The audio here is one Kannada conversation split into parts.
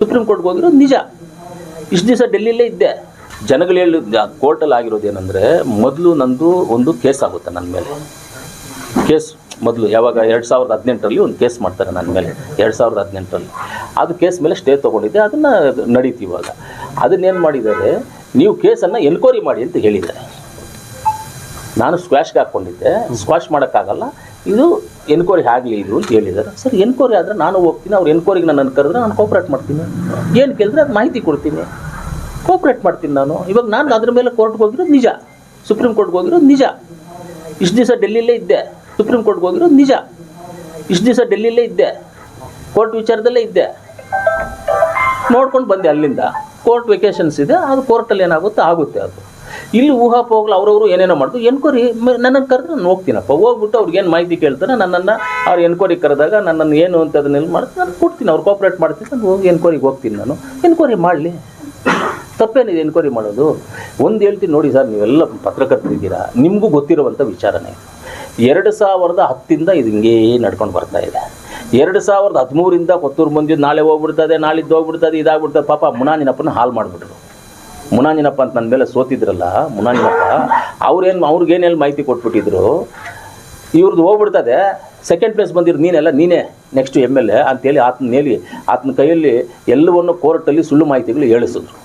ಸುಪ್ರೀಂ ಕೋರ್ಟ್ಗೆ ಹೋಗಿರೋದು ನಿಜ. ಇಷ್ಟು ದಿವಸ ಡೆಲ್ಲಿಲೇ ಇದ್ದೆ. ಜನಗಳು ಹೇಳಿ ಕೋರ್ಟಲ್ಲಿ ಆಗಿರೋದು ಏನಂದರೆ, ಮೊದಲು ನಂದು ಒಂದು ಕೇಸ್ ಆಗುತ್ತೆ ನನ್ನ ಮೇಲೆ. ಕೇಸ್ ಮೊದಲು, ಯಾವಾಗ ಎರಡು ಸಾವಿರದ ಹದಿನೆಂಟರಲ್ಲಿ ಒಂದು ಕೇಸ್ ಮಾಡ್ತಾರೆ ನನ್ನ ಮೇಲೆ, ಎರಡು ಸಾವಿರದ ಹದಿನೆಂಟರಲ್ಲಿ. ಅದು ಕೇಸ್ ಮೇಲೆ ಸ್ಟೇ ತೊಗೊಂಡಿದ್ದೆ, ಅದನ್ನು ನಡೀತಿ ಇವಾಗ. ಅದನ್ನೇನು ಮಾಡಿದ್ದಾರೆ, ನೀವು ಕೇಸನ್ನು ಎನ್ಕ್ವೈರಿ ಮಾಡಿ ಅಂತ ಹೇಳಿದ್ದಾರೆ. ನಾನು ಸ್ಕ್ವಾಶ್ಗೆ ಹಾಕ್ಕೊಂಡಿದ್ದೆ ಸ್ಕ್ವಾಶ್ ಮಾಡೋಕ್ಕಾಗಲ್ಲ. ಇದು ಎನ್ಕ್ವೈರಿ ಆಗಲಿ ಇದು ಅಂತ ಹೇಳಿದ್ದಾರೆ ಸರ್, ಎನ್ಕ್ವೈರಿ ಆದರೆ ನಾನು ಹೋಗ್ತೀನಿ, ಅವ್ರು ಎನ್ಕ್ವೈರಿಗೆ ನನ್ನನ್ನು ಕರೆದ್ರೆ ನಾನು ಕೋಪ್ರೇಟ್ ಮಾಡ್ತೀನಿ. ಏನು ಕೇಳಿದ್ರೆ ಅದು ಮಾಹಿತಿ ಕೊಡ್ತೀನಿ. ಕೋಪ್ರೇಟ್ ಮಾಡ್ತೀನಿ ನಾನು. ಇವಾಗ ನಾನು ಅದ್ರ ಮೇಲೆ ಕೋರ್ಟ್ಗೆ ಹೋಗಿರೋದು ನಿಜ. ಸುಪ್ರೀಂ ಕೋರ್ಟ್ಗೆ ಹೋಗಿರೋದು ನಿಜ. ಇಷ್ಟು ದಿವಸ ಡೆಲ್ಲಿಲೇ ಇದ್ದೆ. ಸುಪ್ರೀಂ ಕೋರ್ಟ್ಗೆ ಹೋಗಿರೋದು ನಿಜ. ಇಷ್ಟು ದಿವಸ ಡೆಲ್ಲಿಲೇ ಇದ್ದೆ. ಕೋರ್ಟ್ ವಿಚಾರದಲ್ಲೇ ಇದ್ದೆ. ನೋಡ್ಕೊಂಡು ಬಂದೆ ಅಲ್ಲಿಂದ. ಕೋರ್ಟ್ ವೆಕೇಷನ್ಸ್ ಇದೆ. ಅದು ಕೋರ್ಟಲ್ಲಿ ಏನಾಗುತ್ತೆ? ಆಗುತ್ತೆ ಅದು. ಇಲ್ಲಿ ಊಹಾಪೋಗ್ಲು ಅವರವರು ಏನೇನೋ ಮಾಡಿದ್ರು ಎನ್ಕ್ವೈರಿ ನನ್ನನ್ನು ಕರೆದ್ರೆ ನಾನು ಹೋಗ್ತೀನಪ್ಪ. ಹೋಗ್ಬಿಟ್ಟು ಅವ್ರಿಗೆ ಏನು ಮಾಹಿತಿ ಕೇಳ್ತಾರೆ, ನನ್ನನ್ನು ಅವ್ರು ಎನ್ಕ್ವೈರಿ ಕರೆದಾಗ ನನ್ನನ್ನು ಏನು ಅಂತ ಅದನ್ನೆಲ್ಲ ಮಾಡ್ತೀನಿ ನಾನು ಕೊಡ್ತೀನಿ, ಅವ್ರು ಕೋಪ್ರೇಟ್ ಮಾಡ್ತೀನಿ, ನಾನು ಹೋಗಿ ಎನ್ಕ್ವೈರಿಗೆ ಹೋಗ್ತೀನಿ ನಾನು. ಎನ್ಕ್ವೈರಿ ಮಾಡಲಿ. ತಪ್ಪೇನಿದೆ ಎನ್ಕ್ವೈರಿ ಮಾಡೋದು? ಒಂದು ಹೇಳ್ತೀನಿ ನೋಡಿ ಸರ್, ನೀವೆಲ್ಲ ಪತ್ರಕರ್ತರಿದ್ದೀರಾ, ನಿಮಗೂ ಗೊತ್ತಿರುವಂಥ ವಿಚಾರನೇ ಎರಡು ಸಾವಿರದ ಹತ್ತಿಂದ ಇದು ಹಿಂಗೇ ನಡ್ಕೊಂಡು ಬರ್ತಾ ಇದೆ. ಎರಡು ಸಾವಿರದ ಹದಿಮೂರಿಂದ ಕೊತ್ತೂರು ಮಂದಿ ನಾಳೆ ಹೋಗ್ಬಿಡ್ತದೆ, ನಾಳಿದ್ದು ಹೋಗ್ಬಿಡ್ತದೆ, ಇದಾಗ್ಬಿಡ್ತದೆ, ಪಾಪ ಮುನಾನಿನಪ್ಪನ ಹಾಲು ಮಾಡಿಬಿಟ್ರು. ಮುನಾನಿನಪ್ಪ ಅಂತ ನನ್ನ ಮೇಲೆ ಸೋತಿದ್ರಲ್ಲ ಮುನಾನಿನಪ್ಪ ಅವ್ರೇನು ಅವ್ರಿಗೇನೆಲ್ಲಿ ಮಾಹಿತಿ ಕೊಟ್ಬಿಟ್ಟಿದ್ರು? ಇವ್ರದ್ದು ಹೋಗ್ಬಿಡ್ತದೆ. ಸೆಕೆಂಡ್ ಪ್ಲೇಸ್ ಬಂದಿರೋ ನೀನೆಲ್ಲ ನೀನೇ ನೆಕ್ಸ್ಟ್ ಎಂ ಎಲ್ ಎ ಅಂತೇಳಿ ಆತನ ಹೇಳಿ ಆತನ ಕೈಯಲ್ಲಿ ಎಲ್ಲವನ್ನು ಕೋರ್ಟಲ್ಲಿ ಸುಳ್ಳು ಮಾಹಿತಿಗಳು ಹೇಳಿಸಿದ್ರು.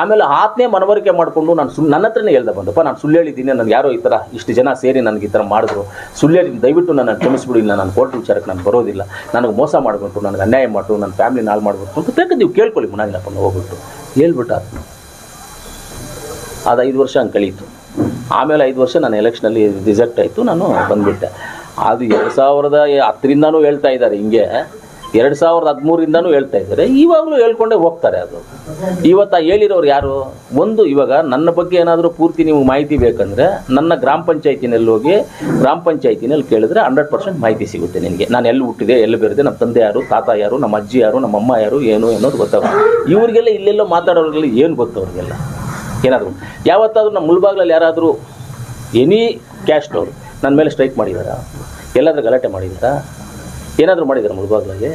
ಆಮೇಲೆ ಆತನೇ ಮನವರಿಕೆ ಮಾಡಿಕೊಂಡು ನಾನು ಸುಳ್ಳು ನನ್ನ ಹತ್ರನೇ ಹೇಳ್ದೆ ಬಂದಪ್ಪ, ನಾನು ಸುಳ್ಳು ಹೇಳಿದ್ದೀನಿ, ನನಗೆ ಯಾರೋ ಈ ಥರ ಇಷ್ಟು ಜನ ಸೇರಿ ನನಗೆ ಈ ಥರ ಮಾಡಿದ್ರು. ಸುಳ್ಳು ಹೇಳಿದ್ದೀನಿ ದಯವಿಟ್ಟು ನನ್ನ ಕ್ಷಮಿಸ್ಬಿಡಿಲ್ಲ ನಾನು ಕೋರ್ಟ್ ವಿಚಾರಕ್ಕೆ ನಾನು ಬರೋದಿಲ್ಲ. ನನಗೆ ಮೋಸ ಮಾಡಿಬಿಟ್ಟು ನನಗೆ ಅನ್ಯಾಯ ಮಾಡು ನನ್ನ ಫ್ಯಾಮಿಲಿ ಹಾಳು ಮಾಡಿಬಿಟ್ಟು ಅಂತ ನೀವು ಕೇಳ್ಕೊಳ್ಳಿ ಮುನಾಂಜಿನಪ್ಪನ ಹೋಗ್ಬಿಟ್ಟು. ಹೇಳ್ಬಿಟ್ಟು ಆತನು ಅದು ಐದು ವರ್ಷ ಹಂಗೆ ಕಳೀತು ಆಮೇಲೆ ಐದು ವರ್ಷ ನಾನು ಎಲೆಕ್ಷನಲ್ಲಿ ರಿಸೆಕ್ಟ್ ಆಯಿತು, ನಾನು ಬಂದುಬಿಟ್ಟೆ. ಅದು ಎರಡು ಸಾವಿರದ ಹತ್ತರಿಂದನೂ ಹೇಳ್ತಾ ಇದ್ದಾರೆ ಹಿಂಗೆ. ಎರಡು ಸಾವಿರದ ಹದಿಮೂರಿಂದನೂ ಹೇಳ್ತಾ ಇದ್ದಾರೆ. ಇವಾಗಲೂ ಹೇಳ್ಕೊಂಡೇ ಹೋಗ್ತಾರೆ ಅದು. ಇವತ್ತು ಹೇಳಿರೋರು ಯಾರು? ಒಂದು, ಇವಾಗ ನನ್ನ ಬಗ್ಗೆ ಏನಾದರೂ ಪೂರ್ತಿ ನೀವು ಮಾಹಿತಿ ಬೇಕಂದರೆ ನನ್ನ ಗ್ರಾಮ ಪಂಚಾಯತಿನಲ್ಲಿ ಹೋಗಿ, ಗ್ರಾಮ ಪಂಚಾಯತಿನಲ್ಲಿ ಕೇಳಿದ್ರೆ ಹಂಡ್ರೆಡ್ ಪರ್ಸೆಂಟ್ ಮಾಹಿತಿ ಸಿಗುತ್ತೆ ನಿನಗೆ. ನಾನು ಎಲ್ಲಿ ಹುಟ್ಟಿದೆ, ಎಲ್ಲಿ ಬೆರೆದೆ, ನಮ್ಮ ತಂದೆ ಯಾರು, ತಾತ ಯಾರು, ನಮ್ಮ ಅಜ್ಜಿ ಯಾರು, ನಮ್ಮ ಅಮ್ಮ ಯಾರು, ಏನು ಅನ್ನೋದು ಗೊತ್ತಾಗ ಇವರಿಗೆಲ್ಲ ಇಲ್ಲೆಲ್ಲೋ ಮಾತಾಡೋರಿಗೆಲ್ಲ ಏನು ಗೊತ್ತು ಅವ್ರಿಗೆಲ್ಲ? ಏನಾದರೂ. ಯಾವತ್ತಾದರೂ ನಮ್ಮ ಮುಳ್ಬಾಗ್ಲಲ್ಲಿ ಯಾರಾದರೂ ಎನಿ ಕ್ಯಾಸ್ಟ್ ಅವರು ನನ್ನ ಮೇಲೆ ಸ್ಟ್ರೈಕ್ ಮಾಡಿದಾರ? ಎಲ್ಲಾದರೂ ಗಲಾಟೆ ಮಾಡಿದಾರಾ? ಏನಾದರೂ ಮಾಡಿದಾರ ಮುಳ್ಬಾಗ್ಲಾಗೆ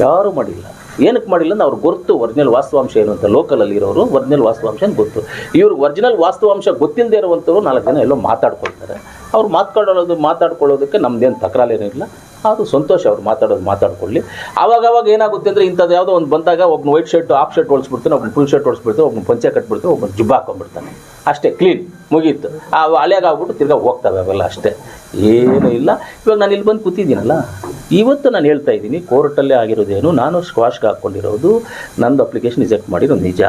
ಯಾರೂ ಮಾಡಿಲ್ಲ. ಏನಕ್ಕೆ ಮಾಡಿಲ್ಲ ಅಂದ್ರೆ ಅವ್ರು ಗೊತ್ತು ಒರಿಜಿನಲ್ ವಾಸ್ತವಾಂಶ ಏನು ಅಂತ. ಲೋಕಲಲ್ಲಿ ಇರೋರು ಒರಿಜಿನಲ್ ವಾಸ್ತವಾಂಶ ಗೊತ್ತು ಇವ್ರಿಗೆ ಒರಿಜಿನಲ್ ವಾಸ್ತವಾಂಶ ಗೊತ್ತಿಲ್ಲದೆ ಇರುವಂಥವ್ರು ನಾಲ್ಕು ಜನ ಎಲ್ಲೋ ಮಾತಾಡ್ಕೊಳ್ತಾರೆ. ಅವ್ರು ಮಾತಾಡೋದು ಮಾತಾಡ್ಕೊಳ್ಳೋದಕ್ಕೆ ನಮ್ದೇನು ತಕರಾಲೇನಿಲ್ಲ ಅದು ಸಂತೋಷ ಅವ್ರು ಮಾತಾಡೋದು ಮಾತಾಡ್ಕೊಳ್ಳಿ. ಆವಾಗ ಅವಾಗ ಏನಾಗುತ್ತೆ ಅಂದರೆ ಇಂಥದ್ದು ಯಾವುದೋ ಒಂದು ಬಂದಾಗ ಒಬ್ಬನು ವೈಟ್ ಶರ್ಟ್ ಆಫ್ ಶರ್ಟ್ ಹೊಲಿಸ್ಬಿಡ್ತಾನೆ ಒಬ್ಬನು ಫುಲ್ ಶರ್ಟ್ ಹೊಲಿಸ್ಬಿಡ್ತಾನೆ ಒಬ್ಬನು ಪಂಚೆ ಕಟ್ಬಿಡ್ತಾನೆ ಒಬ್ಬನು ಜುಬ್ಬ ಹಾಕೊಂಡ್ಬಿಡ್ತಾನೆ. ಅಷ್ಟೇ ಕ್ಲೀನ್ ಮುಗೀತು. ಆ ಆಗ್ಬಿಟ್ಟು ತಿರ್ಗಾ ಹೋಗ್ತವೆ ಅವೆಲ್ಲ ಅಷ್ಟೇ. ಏನೂ ಇಲ್ಲ. ಇವಾಗ ನಾನು ಇಲ್ಲಿ ಬಂದು ಕೂತಿದ್ದೀನಲ್ಲ, ಇವತ್ತು ನಾನು ಹೇಳ್ತಾ ಇದ್ದೀನಿ, ಕೋರ್ಟಲ್ಲೇ ಆಗಿರೋದೇನು, ನಾನು ಸ್ಕ್ವಾಶ್ಗೆ ಹಾಕ್ಕೊಂಡಿರೋದು ನಂದು ಅಪ್ಲಿಕೇಶನ್ ರಿಜೆಕ್ಟ್ ಮಾಡಿರೋದು ನಿಜ.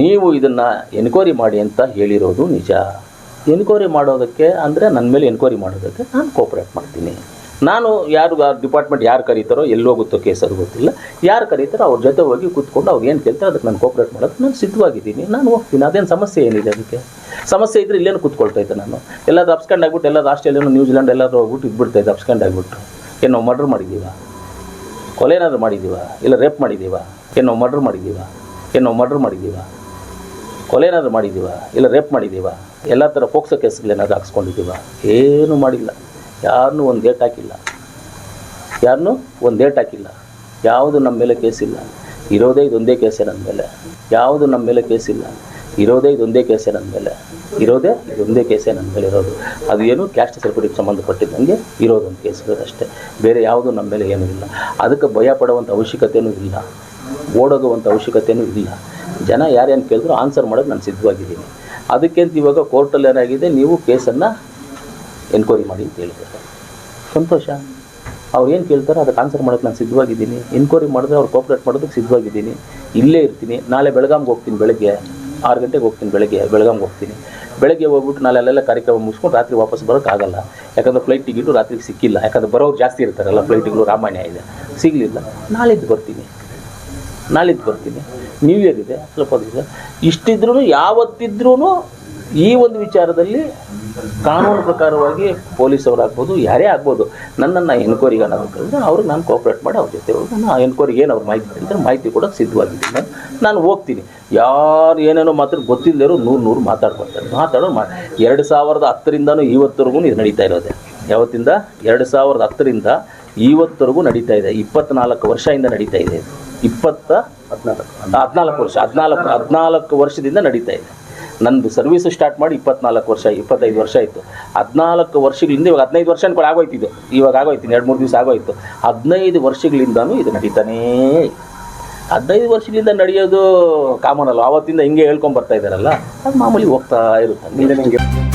ನೀವು ಇದನ್ನು ಎನ್ಕ್ವೈರಿ ಮಾಡಿ ಅಂತ ಹೇಳಿರೋದು ನಿಜ. ಎನ್ಕ್ವೈರಿ ಮಾಡೋದಕ್ಕೆ ಅಂದರೆ ನನ್ನ ಮೇಲೆ ಎನ್ಕ್ವೈರಿ ಮಾಡೋದಕ್ಕೆ ನಾನು ಕೋಪ್ರೇಟ್ ಮಾಡ್ತೀನಿ. ನಾನು ಯಾರು ಡಿಪಾರ್ಟ್ಮೆಂಟ್ ಯಾರು ಕರೀತಾರೋ ಎಲ್ಲಿ ಹೋಗುತ್ತೋ ಕೇಸ್ ಅದು ಗೊತ್ತಿಲ್ಲ. ಯಾರು ಕರೀತಾರೋ ಅವ್ರ ಜೊತೆ ಹೋಗಿ ಕೂತ್ಕೊಂಡು ಅವ್ರು ಏನು ಕೇಳ್ತಾರೆ ಅದಕ್ಕೆ ನಾನು ಕೋಪ್ರೇಟ್ ಮಾಡೋದು. ನಾನು ಸಿದ್ಧವಾಗಿದ್ದೀನಿ. ನಾನು ಹೋಗ್ತೀನಿ. ಅದೇನು ಸಮಸ್ಯೆ ಏನಿದೆ ಅದಕ್ಕೆ. ಸಮಸ್ಯೆ ಇದ್ದರೆ ಇಲ್ಲೇನು ಕೂತ್ಕೊಳ್ತಾ ಇದ್ದೆ ನಾನು. ಎಲ್ಲಾದ್ರೂ ಅಪ್ಸ್ಕೊಂಡು ಆಗ್ಬಿಟ್ಟು, ಎಲ್ಲಾದ್ರೂ ಆಸ್ಟ್ರೇಲಿಯಾನು ನ್ಯೂಜಿಲೆಂಡ್ ಎಲ್ಲಾದ್ರೂ ಹೋಗ್ಬಿಟ್ಟು ಇದ್ಬಿಡ್ತಾ ಇದ್ದೆ ಅಪ್ಸ್ಕೊಂಡು ಆಗ್ಬಿಟ್ಟು. ಏನೋ ಮರ್ಡ್ರ್ ಮಾಡಿದ್ದೀವ? ಕೊಲೆ ಏನಾದರೂ ಮಾಡಿದ್ದೀವ? ಇಲ್ಲ ರೇಪ್ ಮಾಡಿದ್ದೀವ? ಏನೋ ಮರ್ಡ್ರ್ ಮಾಡಿದ್ದೀವ? ಏನೋ ಮರ್ಡ್ರ್ ಮಾಡಿದ್ದೀವ? ಕೊಲೆ ಏನಾದರೂ ಮಾಡಿದ್ದೀವ? ಇಲ್ಲ ರೇಪ್ ಮಾಡಿದ್ದೀವ? ಎಲ್ಲ ಥರ ಪೋಕ್ಸೋ ಕೇಸ್ಗಳೇನಾದ್ರು ಹಾಕ್ಸ್ಕೊಂಡಿದ್ದೀವ? ಏನೂ ಮಾಡಿಲ್ಲ. ಯಾರನ್ನೂ ಒಂದು ಡೇಟ್ ಹಾಕಿಲ್ಲ. ಯಾರನ್ನೂ ಒಂದು ಡೇಟ್ ಹಾಕಿಲ್ಲ. ಯಾವುದು ನಮ್ಮ ಮೇಲೆ ಕೇಸಿಲ್ಲ ಇರೋದೇ ಇದೊಂದೇ ಕೇಸೇ ನನ್ನ ಮೇಲೆ. ಯಾವುದು ನಮ್ಮ ಮೇಲೆ ಕೇಸಿಲ್ಲ ಇರೋದೇ ಇದೊಂದೇ ಕೇಸೇ ನನ್ನ ಮೇಲೆ. ಇರೋದೇ ಇದೊಂದೇ ಕೇಸೇ ನನ್ನ ಮೇಲೆ ಇರೋದು. ಅದು ಏನು ಕ್ಯಾಸ್ಟ್ ಸರ್ಟಿಫಿಕೇಟ್ ಸಂಬಂಧಪಟ್ಟಿದ್ದಂಗೆ ಇರೋದೊಂದು ಕೇಸ್ ಇರೋದಷ್ಟೇ ಬೇರೆ ಯಾವುದೂ ನಮ್ಮ ಮೇಲೆ ಏನೂ ಇಲ್ಲ. ಅದಕ್ಕೆ ಭಯ ಪಡುವಂಥ ಅವಶ್ಯಕತೆಯೂ ಇಲ್ಲ. ಓಡೋಗುವಂಥ ಅವಶ್ಯಕತೆಯೂ ಇಲ್ಲ. ಜನ ಯಾರೇನು ಕೇಳಿದ್ರು ಆನ್ಸರ್ ಮಾಡೋದು ನಾನು ಸಿದ್ಧವಾಗಿದ್ದೀನಿ. ಅದಕ್ಕೆ ಅಂತ ಇವಾಗ ಕೋರ್ಟಲ್ಲಿ ಏನಾಗಿದೆ? ನೀವು ಕೇಸನ್ನು ಎನ್ಕ್ವೈರಿ ಮಾಡಿ ಅಂತ ಹೇಳಿದ್ದಾರೆ ಸಂತೋಷ. ಅವ್ರು ಏನು ಕೇಳ್ತಾರೋ? ಅದಕ್ಕೆ ಆನ್ಸರ್ ಮಾಡೋಕ್ಕೆ ನಾನು ಸಿದ್ಧವಾಗಿದ್ದೀನಿ. ಎನ್ಕ್ವೈರಿ ಮಾಡಿದ್ರೆ ಅವ್ರು ಕೋಪ್ರೇಟ್ ಮಾಡೋದಕ್ಕೆ ಸಿದ್ಧವಾಗಿದ್ದೀನಿ. ಇಲ್ಲೇ ಇರ್ತೀನಿ. ನಾಳೆ ಬೆಳಗಾಮ್ಗೆ ಹೋಗ್ತೀನಿ ಬೆಳಗ್ಗೆ. ಆರು ಗಂಟೆಗೆ ಹೋಗ್ತೀನಿ ಬೆಳಗ್ಗೆ. ಬೆಳಗಾಮ್ಗೆ ಹೋಗ್ತೀನಿ. ಬೆಳಗ್ಗೆ ಹೋಗ್ಬಿಟ್ಟು ನಾಳೆ ಅಲ್ಲೆಲ್ಲ ಕಾರ್ಯಕ್ರಮ ಮುಗಿಸ್ಕೊಂಡು ರಾತ್ರಿ ವಾಪಸ್ ಬರೋಕ್ಕಾಗಲ್ಲ ಯಾಕಂದರೆ ಫ್ಲೈಟ್ ಟಿಕೆಟು ರಾತ್ರಿಗೆ ಸಿಕ್ಕಿಲ್ಲ. ಯಾಕಂದ್ರೆ ಬರೋರು ಜಾಸ್ತಿ ಇರ್ತಾರಲ್ಲ ಫ್ಲೈಟ್ಗಳು ರಾಮಾಯಣ ಇದೆ. ಸಿಗಲಿಲ್ಲ. ನಾಳಿದ್ದು ಬರ್ತೀನಿ. ನಾಳಿದ್ದು ಬರ್ತೀನಿ. ನ್ಯೂ ಇಯರ್ ಇದೆ. ಸ್ವಲ್ಪ ಇಷ್ಟಿದ್ರೂ ಯಾವತ್ತಿದ್ರೂ ಈ ಒಂದು ವಿಚಾರದಲ್ಲಿ ಕಾನೂನು ಪ್ರಕಾರವಾಗಿ ಪೊಲೀಸ್ ಅವ್ರು ಆಗ್ಬೋದು ಯಾರೇ ಆಗ್ಬೋದು ನನ್ನನ್ನು ಎನ್ಕ್ವೈರಿಗೆ ಅನ್ನೋದು ಕರೆದ್ರೆ ಅವ್ರಿಗೆ ನಾನು ಕೋಪ್ರೇಟ್ ಮಾಡಿ ಅವ್ರ ಜೊತೆ ಹೋಗಿ ನಾನು ಆ ಎನ್ಕ್ವೈರಿಗೆ ಏನು ಅವ್ರು ಮಾಹಿತಿ ಕೇಳ್ತಾರೆ ಮಾಹಿತಿ ಕೊಡೋಕೆ ಸಿದ್ಧವಾಗಿದ್ದೀನಿ. ನಾನು ನಾನು ಹೋಗ್ತೀನಿ. ಯಾರು ಏನೇನೋ ಮಾತ್ರ ಗೊತ್ತಿಲ್ಲದೇ ನೂರು ನೂರು ಮಾತಾಡ್ಕೊಳ್ತಾರೆ. ಮಾತಾಡೋ ಮಾ ಎರಡು ಸಾವಿರದ ಹತ್ತರಿಂದನೂ ಇವತ್ತರೆಗೂ ಇದು ನಡೀತಾ ಇರೋದೆ. ಯಾವತ್ತಿಂದ? ಎರಡು ಸಾವಿರದ ಹತ್ತರಿಂದ ಇವತ್ತರೆಗೂ ನಡೀತಾ ಇದೆ. ಇಪ್ಪತ್ನಾಲ್ಕು ವರ್ಷದಿಂದ ನಡೀತಾ ಇದೆ. ಇಪ್ಪತ್ತ ಹದಿನಾಲ್ಕು. ಹದಿನಾಲ್ಕು ವರ್ಷ ಹದಿನಾಲ್ಕು ಹದಿನಾಲ್ಕು ವರ್ಷದಿಂದ ನಡೀತಾ ಇದೆ. ನಂದು ಸರ್ವಿಸ್ ಸ್ಟಾರ್ಟ್ ಮಾಡಿ ಇಪ್ಪತ್ನಾಲ್ಕು ವರ್ಷ, ಇಪ್ಪತ್ತೈದು ವರ್ಷ ಆಯಿತು. ಹದಿನಾಲ್ಕು ವರ್ಷಗಳಿಂದ ಇವಾಗ ಹದಿನೈದು ವರ್ಷ ಅನ್ಕೊಳ್ಳಿ ಇದು ಇವಾಗ ಆಗೋಯ್ತು ಎರಡು, ಮೂರು ದಿವಸ ಆಗೋಯ್ತು. ಹದಿನೈದು ವರ್ಷಗಳಿಂದನೂ ಇದು ನಡೀತಾನೇ. ಹದಿನೈದು ವರ್ಷಗಳಿಂದ ನಡೆಯೋದು ಕಾಮನ್ ಅಲ್ಲ ಆವತ್ತಿಂದ ಹಿಂಗೆ ಹೇಳ್ಕೊಂಡ್ ಬರ್ತಾ ಇದ್ದಾರಲ್ಲ? ಅದು ಮಾಮೂಲಿ ಹೋಗ್ತಾ ಇರುತ್ತೆ.